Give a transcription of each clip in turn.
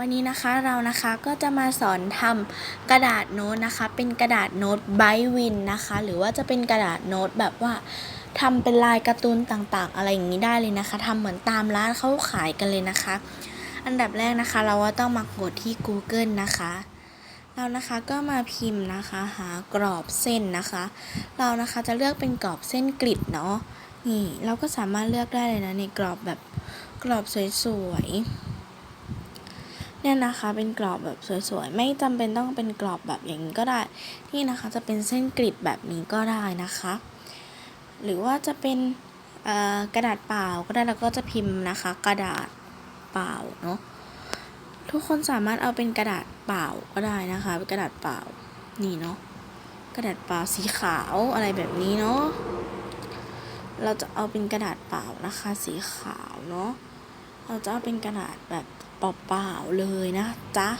วันนี้นะคะเรานะคะก็จะมาสอนทำกระดาษโน้ตนะคะ เป็นกระดาษโน้ตไบวินนะคะ หรือว่าจะเป็นกระดาษโน้ตแบบว่าทำเป็นลายการ์ตูนต่างๆ อะไรอย่างนี้ได้เลยนะคะทำเหมือนตามร้านเขาขายกันเลยนะคะ อันดับแรกนะคะ เราก็ต้องมากดที่ Google นะคะ เรานะคะก็มาพิมพ์นะคะหากรอบเส้นนะคะ เรานะคะจะเลือกเป็นกรอบเส้นกริดเนาะนี่เราก็สามารถเลือกได้เลยนะในกรอบแบบกรอบสวยๆ เนี่ยนะคะเป็นกรอบแบบสวยๆ ไม่จำเป็นต้องเป็นกรอบแบบอย่างนี้ก็ได้ นี่นะคะจะเป็นเส้นกริดแบบนี้ก็ได้นะคะ หรือว่าจะเป็นกระดาษเปล่าก็ได้แล้วก็จะพิมพ์นะคะ กระดาษเปล่าเนาะทุกคนสามารถเอาเป็นกระดาษเปล่าก็ได้นะคะเป็นกระดาษเปล่านี่เนาะกระดาษเปล่าสีขาวอะไรแบบนี้เนาะเราจะเอาเป็นกระดาษเปล่านะคะ สีขาวเนาะ เราจะเอาเป็นกระดาษแบบเปล่าๆเลยนะจ๊ะ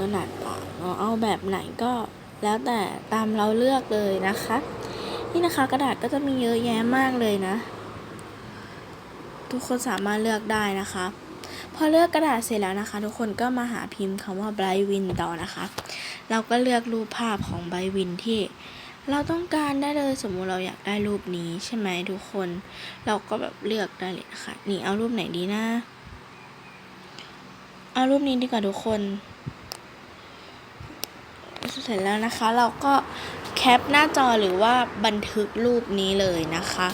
กระดาษเปล่าเนาเอาแบบไหนก็แล้วแต่ตามเราเลือกเลยนะคะ นี่นะคะกระดาษก็จะมีเยอะแยะมากเลยนะ ทุกคนสามารถเลือกได้นะคะ พอเลือกกระดาษเสร็จแล้วนะคะ ทุกคนก็มาหาพิมพ์คำว่า Bright Win ต่อนะคะ เราก็เลือกรูปภาพของ Bright Win ที่ เราต้องการได้เลยสมมุติเราอยากได้รูปนี้ใช่ไหมทุกคน เราก็แบบเลือกได้เลยนะคะนี่เอารูปไหนดีนะเอารูปนี้ดีกว่าทุกคนเสร็จแล้วนะคะ เราก็แคปหน้าจอหรือว่าบันทึกรูปนี้เลยนะคะ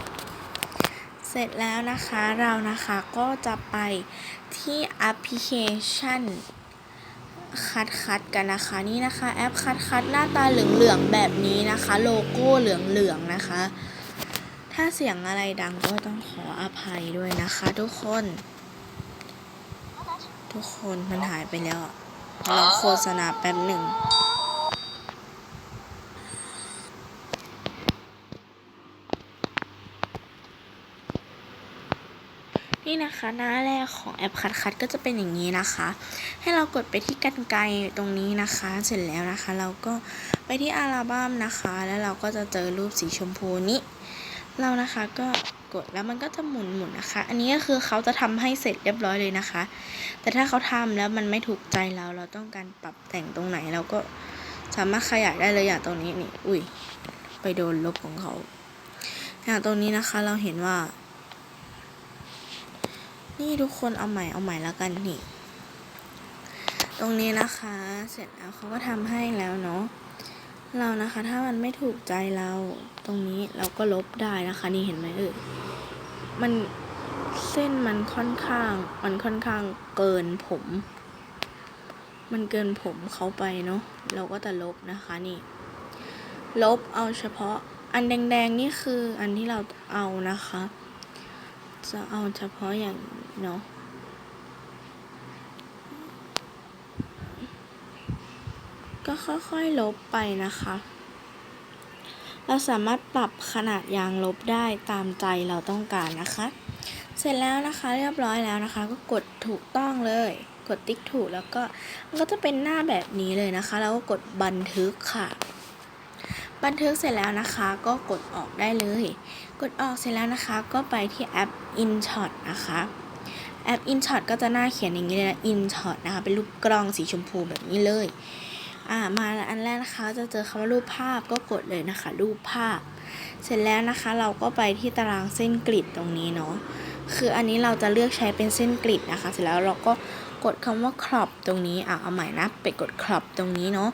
เสร็จแล้วนะคะเรานะคะก็จะไปที่แอปพลิเคชัน คัดคัดกันนะคะนี่นะคะแอปคัดคัดหน้าตาเหลืองๆแบบนี้นะคะ โลโก้เหลืองๆนะคะ ถ้าเสียงอะไรดังก็ต้องขออภัยด้วยนะคะ ทุกคน ทุกคนมันหายไปแล้วเราโฆษณาแป๊บหนึ่ง นี่นะคะหน้าแรกของแอปคัดคัดก็จะเป็นอย่างนี้นะคะ ให้เรากดไปที่กันไกลตรงนี้นะคะ เสร็จแล้วนะคะ เราก็ไปที่อัลบั้มนะคะ แล้วเราก็จะเจอรูปสีชมพูนี้ เรานะคะก็กดแล้วมันก็จะหมุนหมุนนะคะ อันนี้ก็คือเขาจะทำให้เสร็จเรียบร้อยเลยนะคะ แต่ถ้าเขาทำแล้วมันไม่ถูกใจเรา เราต้องการปรับแต่งตรงไหนเราก็สามารถขยายได้เลยอย่างตรงนี้นี่ อุ้ย ไปโดนลบของเขา อย่างตรงนี้นะคะเราเห็นว่า นี่ทุกคนเอาใหม่เอาใหม่แล้วกันนี่ ตรงนี้นะคะ เสร็จแล้วเขาก็ทำให้แล้วเนาะเรานะคะ ถ้ามันไม่ถูกใจเราตรงนี้เราก็ลบได้นะคะ นี่เห็นไหมเออมันเส้นมันค่อนข้าง มันค่อนข้างเกินผม มันเกินผมเขาไปเนาะเราก็จะลบนะคะนี่ ลบเอาเฉพาะ อันแดงๆนี่คืออันที่เราเอานะคะ จะเอาเฉพาะอย่าง เนาะก็ค่อยๆลบไปนะคะ เราสามารถปรับขนาดยางลบได้ตามใจเราต้องการนะคะ เสร็จแล้วนะคะเรียบร้อยแล้วนะคะ ก็กดถูกต้องเลย กดติ๊กถูกแล้วก็มันก็จะเป็นหน้าแบบนี้เลยนะคะ แล้วก็กดบันทึกค่ะบันทึกเสร็จแล้วนะคะก็กดออกได้เลย กดออกเสร็จแล้วนะคะ ก็ไปที่แอป InShot นะคะ แอป InShot ก็จะหน้าเขียนอย่างนี้เลยนะ InShot นะคะ เป็นรูปกล้องสีชมพูแบบนี้เลย อ่า มาอันแรกนะคะ จะเจอคำว่ารูปภาพก็กดเลยนะคะ รูปภาพ เสร็จแล้วนะคะ เราก็ไปที่ตารางเส้นกริดตรงนี้เนาะ คืออันนี้เราจะเลือกใช้เป็นเส้นกริดนะคะ เสร็จแล้วเราก็กดคำว่า crop ตรงนี้อะเอาใหม่นะ ไปกด crop ตรงนี้เนาะ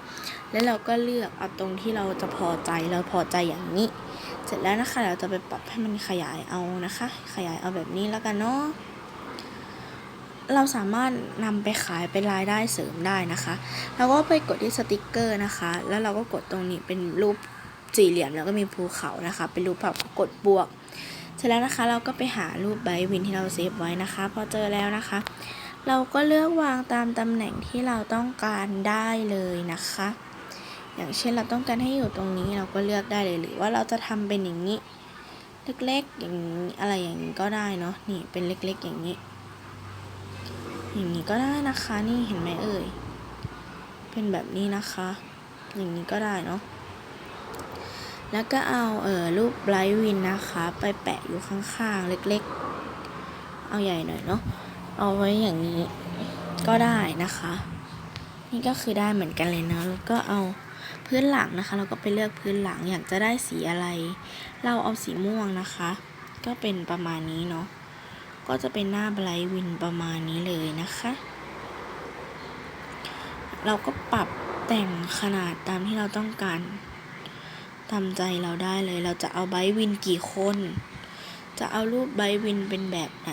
แล้วเราก็เลือกเอาตรงที่เราจะพอใจ เราพอใจอย่างนี้ เสร็จแล้วนะคะ เราจะไปปรับให้มันขยายเอานะคะ ขยายเอาแบบนี้แล้วกันเนาะ เราสามารถนำไปขายเป็นรายได้เสริมได้นะคะเราก็ไปกดที่สติกเกอร์นะคะ แล้วเราก็กดตรงนี้เป็นรูปสี่เหลี่ยมแล้วก็มีภูเขานะคะ เป็นรูปแบบกดบวก เสร็จแล้วนะคะเราก็ไปหารูปไบวินที่เราเซฟไว้นะคะ พอเจอแล้วนะคะ เราก็เลือกวางตามตำแหน่งที่เราต้องการได้เลยนะคะ อย่างเช่นเราต้องการให้อยู่ตรงนี้เราก็เลือกได้เลยหรือว่าเราจะทำเป็นอย่างนี้ เล็กๆอย่างนี้อะไรอย่างนี้ก็ได้เนาะนี่เป็นเล็กๆอย่างนี้ อย่างนี้ก็ได้นะคะ นี่เห็นไหมเอ่ย เป็นแบบนี้นะคะ อย่างนี้ก็ได้เนาะแล้วก็เอาเออรูปไบรท์วินนะคะ ไปแปะอยู่ข้างๆเล็กๆ เอาใหญ่หน่อยเนาะเอาไว้อย่างนี้ก็ได้นะคะ นี่ก็คือได้เหมือนกันเลยเนาะแล้วก็เอาพื้นหลังนะคะ เราก็ไปเลือกพื้นหลังอยากจะได้สีอะไร เราเอาสีม่วงนะคะ ก็เป็นประมาณนี้เนาะ ก็จะเป็นหน้าไบรท์วินประมาณนี้เลยนะคะ เราก็ปรับแต่งขนาดตามที่เราต้องการตามใจเราได้เลย เราจะเอาไบร์วินกี่คน จะเอารูปไบร์วินเป็นแบบไหน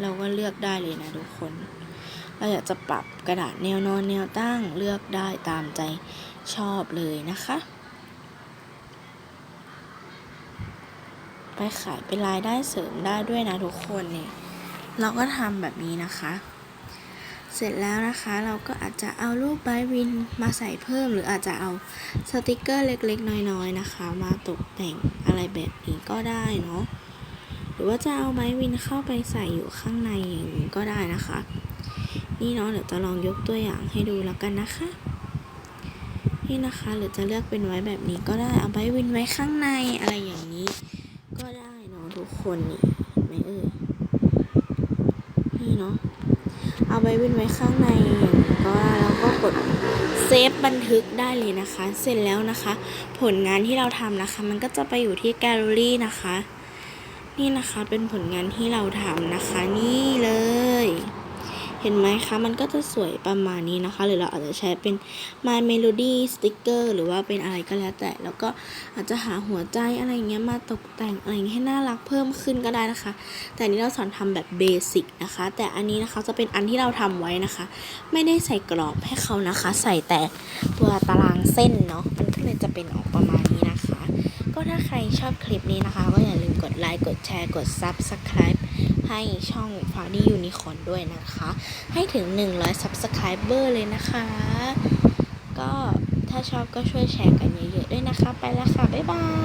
เราก็เลือกได้เลยนะทุกคน เราอยากจะปรับกระดาษแนวนอนแนวตั้งเลือกได้ตามใจชอบเลยนะคะ ไปขายเป็นรายได้เสริมได้ด้วยนะทุกคนเนี่ย เราก็ทำแบบนี้นะคะ เสร็จแล้วนะคะเราก็อาจจะเอารูปไบวินมาใส่เพิ่ม หรืออาจจะเอาสติกเกอร์เล็กๆ น้อยๆนะคะ มาตกแต่งอะไรแบบนี้ก็ได้เนาะหรือว่าจะเอาไบวินเข้าไปใส่อยู่ข้างในอย่างนี้ก็ได้นะคะ นี่เนาะเดี๋ยวจะลองยกตัวอย่างให้ดูแล้วกันนะคะ นี่นะคะหรือจะเลือกเป็นไว้แบบนี้ก็ได้เอาไบวินไว้ข้างในอะไรอย่างนี้ ก็ได้เนาะทุกคนนี่เห็นไหมเอ่ยนี่เนาะ เอาไบรท์วินไว้ข้างในอย่างนี้ก็แล้วก็กดเซฟบันทึกได้เลยนะคะ เสร็จแล้วนะคะ ผลงานที่เราทำนะคะ มันก็จะไปอยู่ที่แกลเลอรี่นะคะ นี่นะคะเป็นผลงานที่เราทำนะคะ นี่เลย ห็นไหมคะ มันก็จะสวยประมาณนี้นะคะ หรือเราอาจจะใช้เป็น My Melody Sticker หรือว่าเป็นอะไรก็แล้วแต่ แล้วก็อาจจะหาหัวใจอะไรเงี้ยมาตกแต่งอะไรเงี้ยให้น่ารักเพิ่มขึ้นก็ได้นะคะ แต่นี้เราสอนทำแบบเบสิกนะคะ แต่อันนี้นะคะจะเป็นอันที่เราทำไว้นะคะ ไม่ได้ใส่กรอบให้เขานะคะ ใส่แต่ตัวตารางเส้นเนาะ มันก็เลยจะเป็นออกประมาณนี้นะคะ ก็ถ้าใครชอบคลิปนี้นะคะ ก็อย่าลืมกดไลค์ กดแชร์ กด Subscribe ให้ช่องฟาดี้ยูนิคอนด้วยนะคะ ให้ถึง 100 Subscriber เลยนะคะ ก็ถ้าชอบก็ช่วยแชร์กันเยอะๆด้วยนะคะ ไปแล้วค่ะ บ๊ายบาย